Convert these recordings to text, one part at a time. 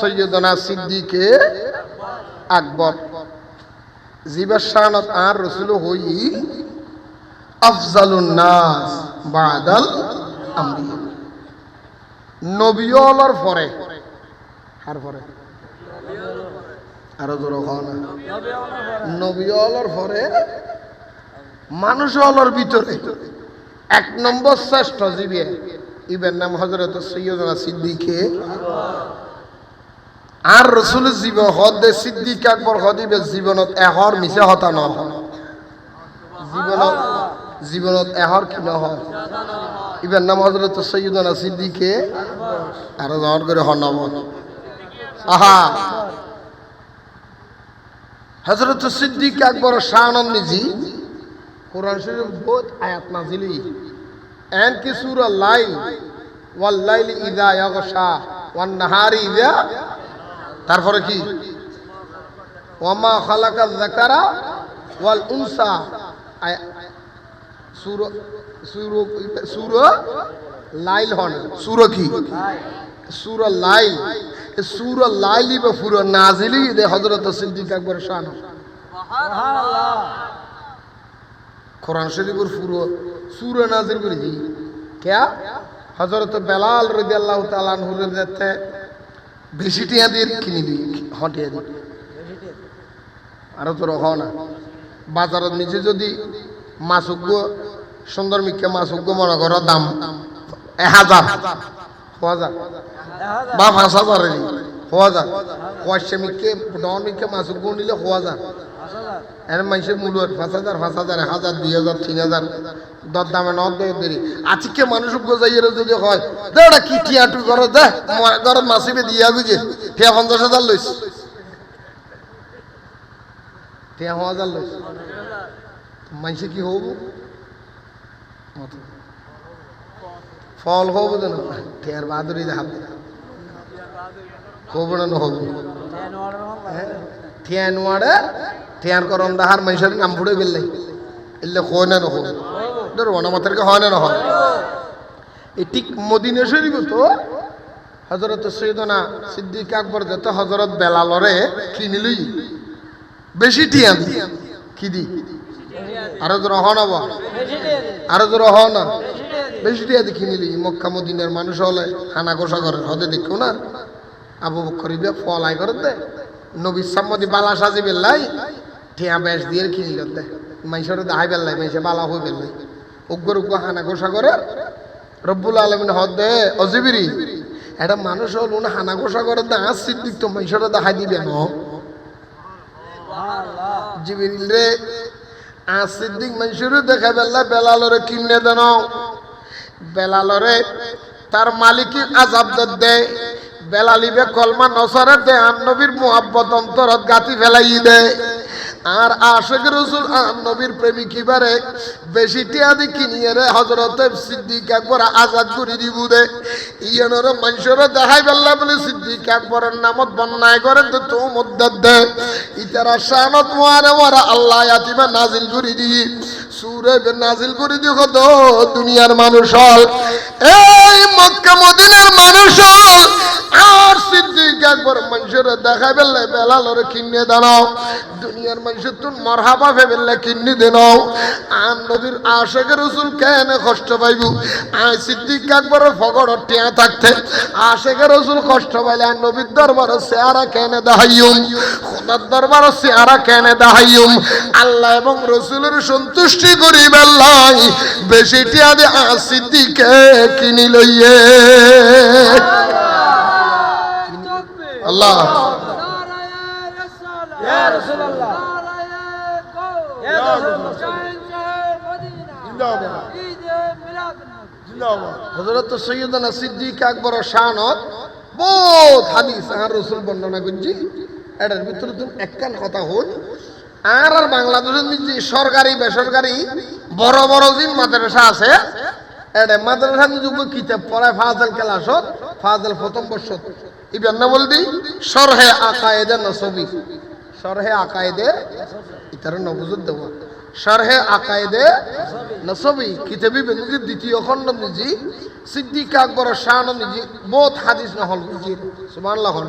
সৈয়দনা সিদ্দিকে আকবর। Zipper শানত আর রসুল হই আফজালুন নাস বাদাল আম্বিয়া নবিয়লর পরে আর পরে? আরও জোর না। পরে ভিতরে এক নম্বর শ্রেষ্ঠ জীবে ইবের নাম হজরত সৈয়দনা সিদ্দিকে আর রসুল জীব হদে সিদ্দিক আকবর হদিবে জীবনত এহর মিছে হতা ন। জীবনত জীবনত এহর কি নহ নাম হজরত সৈয়দনা সিদ্দিকে আর জহর করে হনাম আহা! সিদ্দিক আকবর কোরআন শরীফ বহুত আয়াত নাজিলি। এন কি সূরা লাইল? ওয়াল লাইলি ইযা ইয়াগশা ওয়ান নাহারি ইযা তারপরে কি? ওয়ামা খালাকা যাকারা ওয়াল উনসা। সূরা লাইল হন। সূরা কি? সূরা লাইল। সূরা লাইলি বা পুরো নাজিলি দে হযরত সিদ্দিক আকবর শান কোরআন শরীফের পুরো সূরা নাজিল করে দি কেয়া? হযরত বেলাল রাদিয়াল্লাহু তাআলা আনহুর যেতে বেশি টিয়া কিনি দি হটিয়ে দি আরও তো রহ না। বাজারত নিজে যদি মাছুগ্য সুন্দর মিকে মাছুগ্য মনে করো দাম এ হাজার হাজার বা পাঁচ হাজার হাজার পয়সা মিকে ডন মিকে নিলে হাজার এর মানুষের মূল্য পাঁচ হাজার পাঁচ হাজার এক হাজার দুই হাজার তিন হাজার। দর দামে ন দেরি। আজকে মানুষ গোজাইয়ের যদি হয় দে ওটা কি টিয়া টু করো দে ঘরত মাসিবে দিয়া বুঝে। টিয়া পঞ্চাশ হাজার লইস। টিয়া হাজার লইস। মানুষে কি হব? ফল হব যেন টিয়ার বাহাদুরি হাত হব না নহব। টিয়া নোয়ারে টিয়ার করম দাহার মানুষের নাম ফুড়ে বেললাই এলে হয় না নহব ধর অনামাতেরকে হয় না নহয়? এই ঠিক মদিনা শরীফ তো হজরত সৈদনা সিদ্দিক আকবর যত হজরত বেলালরে কিনিলই বেশি টিয়া দি কি দি? আরও তো রহ না বা আরও তো রহ না বেশি টিয়া দি কিনিলি মক্কা মদিনার মানুষ হলে হানা গোসা করে হদে দেখো না। আবু বকর ইবে ফল আই করে দে। নবী সাম্মদি বালা সাজি বেল্লাই টিয়া বেশ দিয়ে কিনিল দে মাইসরে দাহাই বেল্লাই মাইসে বালা হই বেল্লাই। উগ্র উগ্র হানা গোসা করে, রব্বুল আলমিন হদ দে অজিবিরি এটা মানুষ হল, উনি হানা গোসা করে দে সিদ্দিক তো মাইসরে দাহাই দিবে ন? জিবিরিল রে, আজ সিদ্দিক মাইসরে দেখা বেল্লা বেলালরে কিনে দেন বেলালরে তার মালিকি আজাব দে বেলালিবে কলমা নসরে দে, আর নবীর মুহাব্বত অন্তরত গাতি ফেলাই দে। আর আশেক রসুল নবীর প্রেমিক বারে বেশি টিয়াদি কিনিয়ে রে হজরত সিদ্দিক একবার আজাদ করে দিব দে। ইয়ানোর মানুষের দেখাই বেল্লা বলে সিদ্দিক একবারের নামত বন্যায় করে তো তো মদ্দার দে। ইতারা শানত মোয়ারে মোয়ারা আল্লাহ আতিমা নাজিল করে দি সুরে নাজিল করে দি কত দুনিয়ার মানুষ এই মক্কা মদিনার মানুষ আর সিদ্দিক একবার মানুষের বেল্লা বেলালরে কিনে দাঁড়াও। দুনিয়ার মানুষের তুন মরহাবা ফেবেল্লা কিন্নি দেনাও আর রসুল কেন কষ্ট পাইব? সিদ্দিক একবার ফগড় টিয়া থাকতে আশেখের রসুল কষ্ট পাইলে আর নবীর দরবার চেহারা কেন দেখাইম খোদার দরবার চেহারা কেন দেখাইম আল্লাহ এবং রসুলের সন্তুষ্টি করি বেলাই বেশি টিয়া কিনি লইয়ে। আল্লাহ। বহুত বর্ণনা করছি। এটার ভিতরে তুমি একখান কথা হল আর আর বাংলাদেশের যে সরকারি, বেসরকারি বড় বড় যে মাদ্রাসা আছে এটা মাদ্রাসা যোগ্য কিতাব পড়ায় ফাজল ক্লাসত ফাজল প্রথম বর্ষত ইবেন না বলবি সরহে আকায়েদে নসবি। সরহে আকায়েদে ইতার নবজুদ দেওয়া শারহে আকায়েদে নসবি, কিতাবি বেনুজি দ্বিতীয় খণ্ড নিজি, সিদ্দিক আকবর শান নিজি, বহুত হাদিস নহল বুঝি সুবহানাল্লাহ হন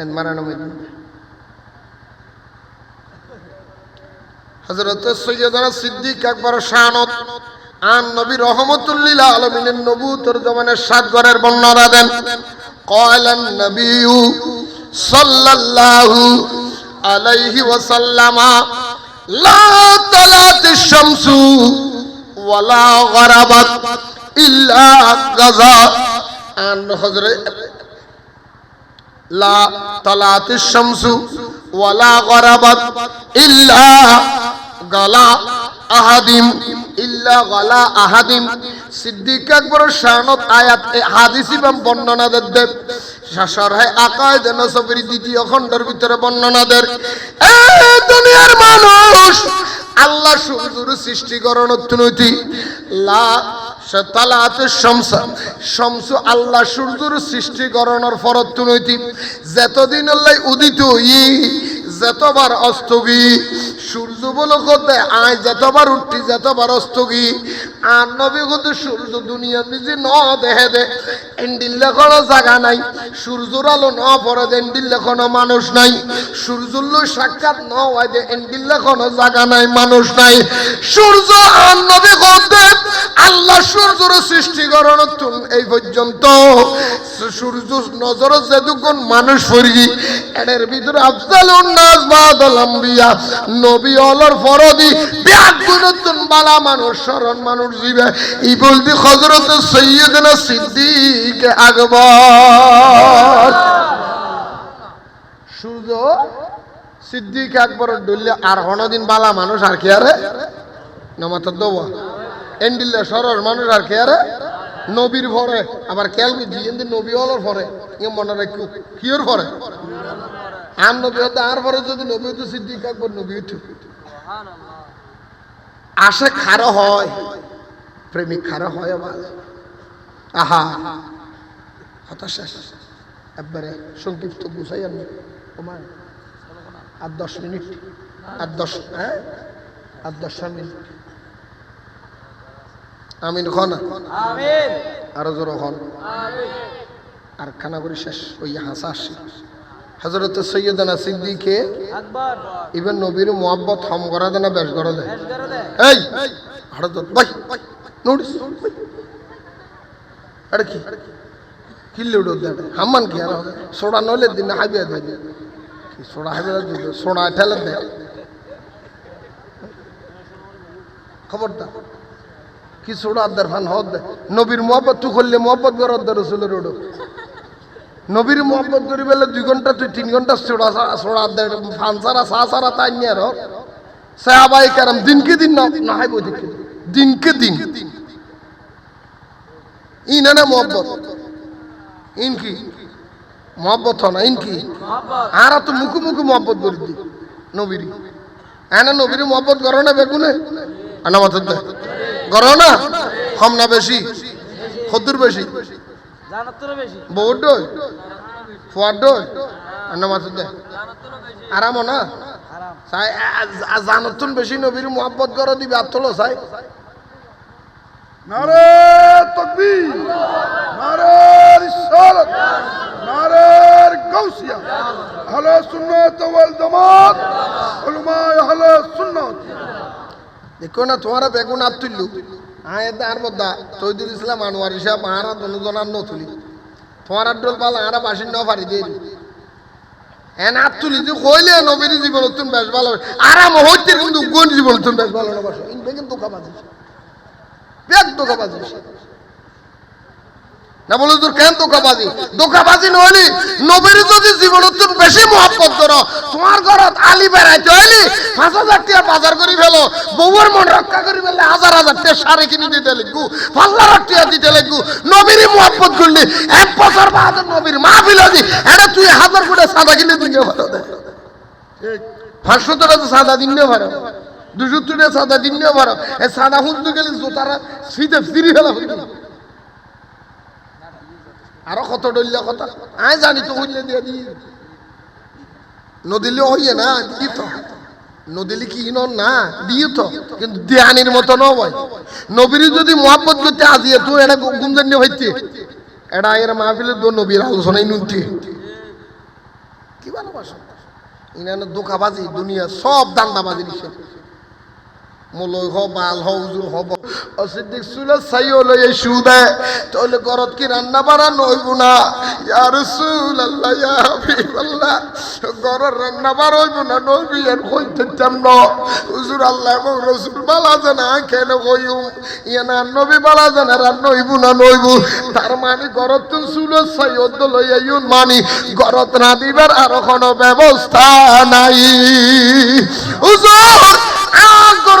এন মারানো মেদিন হজরত সৈয়দনা সিদ্দিক আকবর শানত আন নবী রহমতুল্লিল আলমিনের নবুতর জমানের সাত ঘরের বর্ণনা দেন। কয়লান নবীউ সাল্লাল্লাহু আলাইহি ওয়াসাল্লামা, লা তালাতিশ শামসু ওয়ালা গরাবাত ইল্লা গাজা। আন লা তালাতিশ শামসু ওয়ালা গরাবাত ইল্লা গালা আহাদিম, ইল্লা গালা আহাদিম। সিদ্দিক আকবর শানত আয়াত হাদিস এবং বর্ণনা দেব। শাসরহে আকায়েদ নসবের দ্বিতীয় খণ্ডের ভিতরে বর্ণনা দের এ দুনিয়ার মানুষ, আল্লাহ সূর্যের সৃষ্টিকরণ অত্যনৈতি লা শমস। সূর্যের ই যতবার অস্তগি আর নবী কত সূর্য দুনিয়া নিজে ন দেহে দে, এন্ডিল্লে জায়গা নাই। সূর্যর আলো ন পরে দে মানুষ নাই। সূর্যুল্লো সাক্ষাৎ ন হয় দে, এন্ডিল্লে জায়গা নাই, মানুষ নাই। সূর্য আর নবী আল্লাহ সূর্যর সৃষ্টিকরণ তুন এই পর্যন্ত। সূর্য নজর যেদুগুণ মানুষ ফরি এদের ভিতরে আফজালুন নাস বাদল আম্বিয়া। নবী অলর ফরদি বিয়াত গুণতুন বালা মানুষ, শরণ মানুষ জীবে। ই বলবি হযরত সৈয়দনা সিদ্দিক আকবর। সূর্য সিদ্দিক আকবর ডুললে আর হনদিন বালা মানুষ আর কি আরে? নমাত দেবো এন্ডিল্লা সরস মানুষ আর কে আরে? নবীর ভরে। আবার কেলবি জিয়েন্দি নবী হলর ভরে। ইয়ে মনে রাখি কিয়র ভরে? আর নবী হতে আর ভরে যদি নবী হতো সিদ্দিক আকবর, নবী উঠু আসে খারো হয়, প্রেমিক খারো হয় আবার। আহা, হতাশা একবারে সংক্ষিপ্ত বুঝাই আমি তোমার আর দশ মিনিট, আর দশ হ্যাঁ? আর দশ মিনিট। আমিন খন। আমিন। আরও জোর আমিন। আর খানা করে শেষ ওই হাসা আসি হজরত সৈয়দানা সিদ্দিকে ইভেন নবীর মোহাব্বত হম করা দেয়। না বেশ করা দেয়। এই হঠাৎ ভাই নোটিস আরে কি? কিল্লে উঠো দেয়? হাম্মান কি? আর সোডা নইলে দিন হাবিয়া দেয়। কি সোডা হাবিয়া দিত সোডা ঠেলে দেয়। খবরদার। কি সোডা আদার ফান হদ দেয় নবীর মোহাব্বত তুই করলে মোহাব্বত কর অদ্দার রসুলের ওডো। নবীর মোহাব্বত করি বেলে দুই ঘণ্টা তুই তিন ঘণ্টা সোডা সোডা আদার ফান সারা সা সারা তাই নিয়ে আর সাহাবাই কারাম, দিনকে দিন না না হাই বই দিনকে দিন। ইনা না মোহাব্বত। ইন কি? মোহাব্বত না, ইন কি? আর তো মুখু মুখু মোহাব্বত করে দি নবীরি এনা নবীর মোহাব্বত করো না বেগুনে। আনা মাথার দে না, কম না বেশি, খদ্দুর বেশি। বহুত ডই ফুয়ার ডই বেশি আরাম না? চাই জানতুন বেশি নবীর মোহাব্বত করো দিবি, আর তোলো চাই নারে তকবীর, নারে রিসালাত, নারে গাউসিয়া। আহলে সুন্নাত ওয়াল জামাত উলামা আহলে দেখো না, তোমার বেগুন আর তুললু। আয় আর বদা, তৈদুল ইসলাম আনোয়ার সাহেব আহারা দনুজনার নতুলি তোমার আর ডোল পাল আহারা বাসিন ন পারি দিয়ে এন আর তুলি, যে কইলে নবীর জীবন তুমি বেশ ভালো আরাম হইতে কিন্তু কোন জীবন তুমি বেশ ভালো না বাসো ইন বেগুন দোকা বেগ দোকা বাজিস না বলে তোর কেন দোকাবাজি দোকাবাজি নহলি নবীর যদি জীবনত বেশি মহাব্বত করো, তোমার ঘরত আলি বেড়াইতে হইলি পাঁচ হাজার টাকা বাজার করে ফেলো, বউয়ের মন রক্ষা করে ফেললে হাজার হাজার টাকা শাড়ি কিনে দিতে লিখব পাল্লা টাকা দিতে লিখব নবীরই মহাব্বত করলি এক বছর বাদ নবীর মা ফিলাজি এটা তুই হাজার কোটি সাদা কিনে দিতে পারো পাঁচশো টাকা তো সাদা দিন পারো দুশো টাকা সাদা দিন পারো এই সাদা হুঁজতে গেলে জোতারা ফিতে ফিরি ফেলা আরও কত ডলিয়া কথা? আয় জানি তো হইলে দিয়ে দি। হইয়ে না দি তো। নদিলে কি নন না দিয়ে তো। কিন্তু দেহানির মতো নয় নবীর যদি মোহাম্মত করতে আজিয়ে তুই এটা গুমজান হইতে। এটা এর মাহফিলে দো নবীর আলোচনায় নুনতে। কি ভালোবাসা? ইনানে দোকাবাজি দুনিয়া সব দান্দাবাজি দিছে মলয় হ বাল হ হব। অসিদ্দিক সুলে সুদে তাহলে গরত কি রান্না বাড়া নইব না? ইয়া ইয়া গরর রান্না বাড়া হইব না, নইবি কইতে চাম হুজুর আল্লাহ এবং বালা জানা কেন কইউ ইয়ানা নবী বালা জানা রান্না হইব না, নইব। তার মানে গরত তো সুলে সাইও তো লই মানি। গরত না দিবার আর কোনো ব্যবস্থা নাই। হুজুর আগর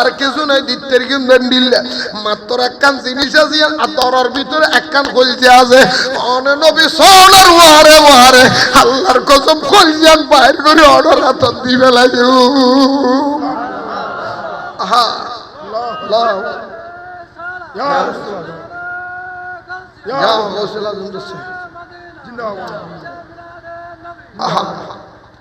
আর কিছু নাই, দিতের কিনবেন দিল্লে মাত্র একখান জিনিস আছে, আর দরার ভিতরে একখান কলজে আছে। অনে সোনার ওয়ারে ওয়ারে। আল্লাহর কসম কলজান বাইর করে অর্ডার হাত দিবে লাগে আহা।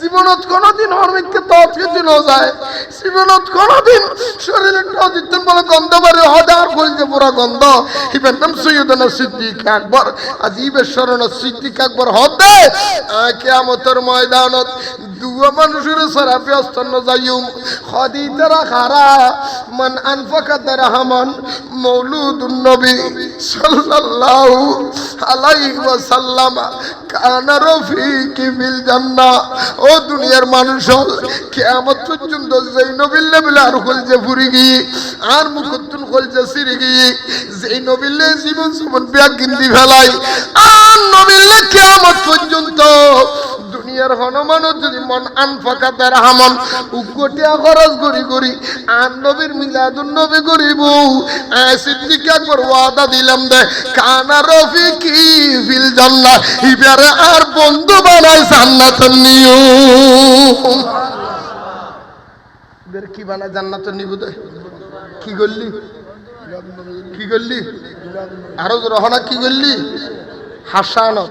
জীবনত কোনোদিন হরমিককে কিছু ন যায়। জীবনত কোনোদিন শরীরে নদীতন বলে গন্ধ বারে হদে আর বলছে পুরা গন্ধ। ইবের নাম সৈয়দনা সিদ্দিক আকবর। আজিবের স্মরণ সিদ্দিক আকবর হদে কেয়ামতের ময়দানত দুয়া মানুষের সরাফি অস্তন্ন যাইম তারা খারা, মান আনফাকা তারা হামান মৌলুদুন নবী সাল্লাল্লাহু আলাইহি ওয়াসাল্লাম। কানা রফিকি ফিল জান্নাহ। ও দুনিয়ার মানুষ হল। কিয়ামত পর্যন্ত যেই নবিল্লা লেবিলে আর কলজে ফুরি গিয়ে, আর মুখতুন কলজে সিরি গিয়ে, যেই নবিল্লে জীবন জীবন ব্যাগ গিন্দি ফেলাই, আর নবীলে কিয়ামত পর্যন্ত দুনিয়ার হনুমানত যদি মন আন ফাঁকা তার হামন উগটিয়া খরচ করি করি আর নবীর মিলাদুন নবী করিব। সিদ্দিক একবার ওয়াদা দিলাম দে, কানা রফিকি ফিল জান্নাহ ইবারে আর বন্ধু বানাই জান্নাত নিও। এবার কি বানায় জান্নাত নিব দে? কি করলি? কি করলি? আরও রহনা কি করলি? হাসানত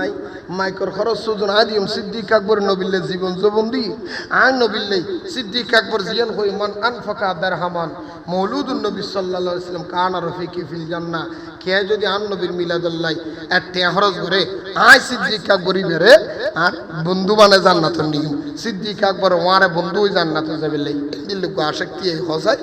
আই মাইকর খরচ সুজন আই দিম সিদ্দিক আকবর নবিল্লে জীবন জবন দি আই নবিল্লে সিদ্দিক আকবর জিয়ান হই মান আনফাকা দারহামান মৌলুদুন নবী সাল্লাল্লাহু আলাইহি সাল্লাম কানা রফিকি ফিল জান্নাহ। কে যদি আন নবীর মিলাদুল্লাহ এতে খরচ করে আই সিদ্দিক আকবরই বেরে আর বন্ধু বানে জান্নাত নিম সিদ্দিক আকবর ওয়ারে বন্ধু জান্নাত যাবে লাই দিল আসক্তি হসাই